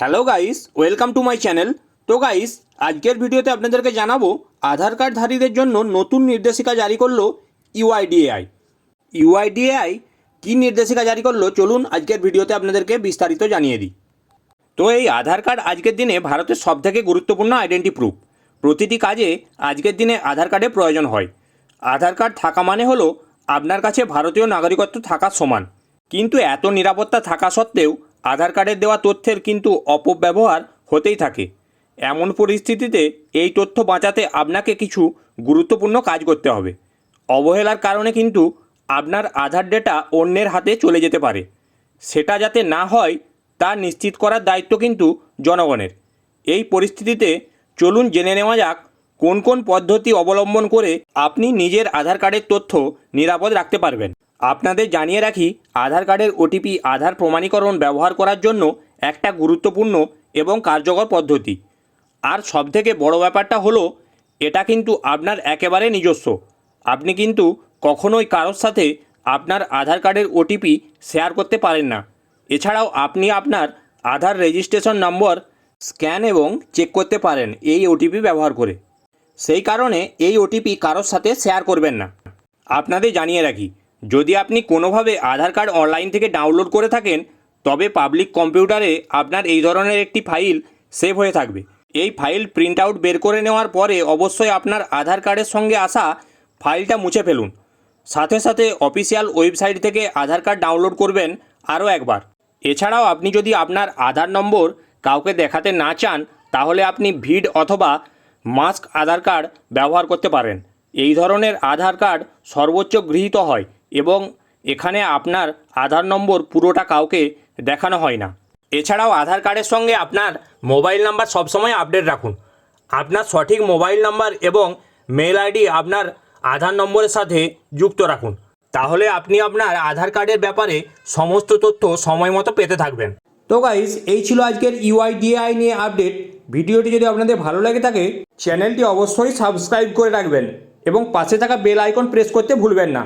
Hello guys welcome to my channel তো guys আজকের ভিডিওতে আপনাদেরকে জানাব আধার কার্ডধারীদের জন্য নতুন নির্দেশিকা জারি করল ইউআইডিএআই ইউআইডিএআই কী নির্দেশিকা জারি করল? চলুন আজকের ভিডিওতে আপনাদেরকে বিস্তারিত জানিয়ে দিই। তো, এই আধার কার্ড আজকের দিনে ভারতের সবথেকে গুরুত্বপূর্ণ আইডেন্টি প্রুফ প্রতিটি কাজে আজকের দিনে আধার কার্ডের প্রয়োজন হয়। আধার কার্ড থাকা মানে হলো আপনার কাছে ভারতীয় নাগরিকত্ব থাকার সমান। কিন্তু এত নিরাপত্তা থাকা সত্ত্বেও আধার কার্ডের দেওয়া তথ্যের কিন্তু অপব্যবহার হতেই থাকে। এমন পরিস্থিতিতে এই তথ্য বাঁচাতে আপনাকে কিছু গুরুত্বপূর্ণ কাজ করতে হবে। অবহেলার কারণে কিন্তু আপনার আধার ডেটা অন্যের হাতে চলে যেতে পারে। সেটা যাতে না হয়, তা নিশ্চিত করার দায়িত্ব কিন্তু জনগণের। এই পরিস্থিতিতে চলুন জেনে নেওয়া যাক, কোন কোন পদ্ধতি অবলম্বন করে আপনি নিজের আধার কার্ডের তথ্য নিরাপদ রাখতে পারবেন। আপনাদের জানিয়ে রাখি, আধার কার্ডের ওটিপি আধার প্রমাণীকরণ ব্যবহার করার জন্য একটা গুরুত্বপূর্ণ এবং কার্যকর পদ্ধতি। আর সবথেকে বড় ব্যাপারটা হলো, এটা কিন্তু আপনার একেবারে নিজস্ব। আপনি কিন্তু কখনোই কারোর সাথে আপনার আধার কার্ডের ওটিপি শেয়ার করতে পারেন না। এছাড়াও আপনি আপনার আধার রেজিস্ট্রেশন নম্বর স্ক্যান এবং চেক করতে পারেন এই ওটিপি ব্যবহার করে। সেই কারণে এই ওটিপি কারোর সাথে শেয়ার করবেন না। আপনাদের জানিয়ে রাখি যদি আপনি কোনোভাবে আধার কার্ড অনলাইন থেকে ডাউনলোড করে থাকেন, তবে পাবলিক কম্পিউটারে আপনার এই ধরনের একটি ফাইল সেভ হয়ে থাকবে। এই ফাইল প্রিন্ট আউট বের করে নেওয়ার পরে অবশ্যই আপনার আধার কার্ডের সঙ্গে আসা ফাইলটা মুছে ফেলুন। সাথে সাথে অফিসিয়াল ওয়েবসাইট থেকে আধার কার্ড ডাউনলোড করবেন আরও একবার। এছাড়াও আপনি যদি আপনার আধার নম্বর কাউকে দেখাতে না চান, তাহলে আপনি ভিড অথবা মাস্ক আধার কার্ড ব্যবহার করতে পারেন। এই ধরনের আধার কার্ড সর্বোচ্চ গৃহীত হয়। এবং এখানে আপনার আধার নম্বর পুরোটা কাউকে দেখানো হয় না। এছাড়াও আধার কার্ডের সঙ্গে আপনার মোবাইল নাম্বার সবসময় আপডেট রাখুন। আপনার সঠিক মোবাইল নাম্বার এবং মেল আইডি আপনার আধার নম্বরের সাথে যুক্ত রাখুন। তাহলে আপনি আপনার আধার কার্ডের ব্যাপারে সমস্ত তথ্য সময় মতো পেতে থাকবেন। তো গাইস এই ছিল আজকের ইউআইডিআই নিয়ে আপডেট ভিডিওটি যদি আপনাদের ভালো লাগে থাকে চ্যানেলটি অবশ্যই সাবস্ক্রাইব করে রাখবেন এবং পাশে থাকা বেল আইকন প্রেস করতে ভুলবেন না।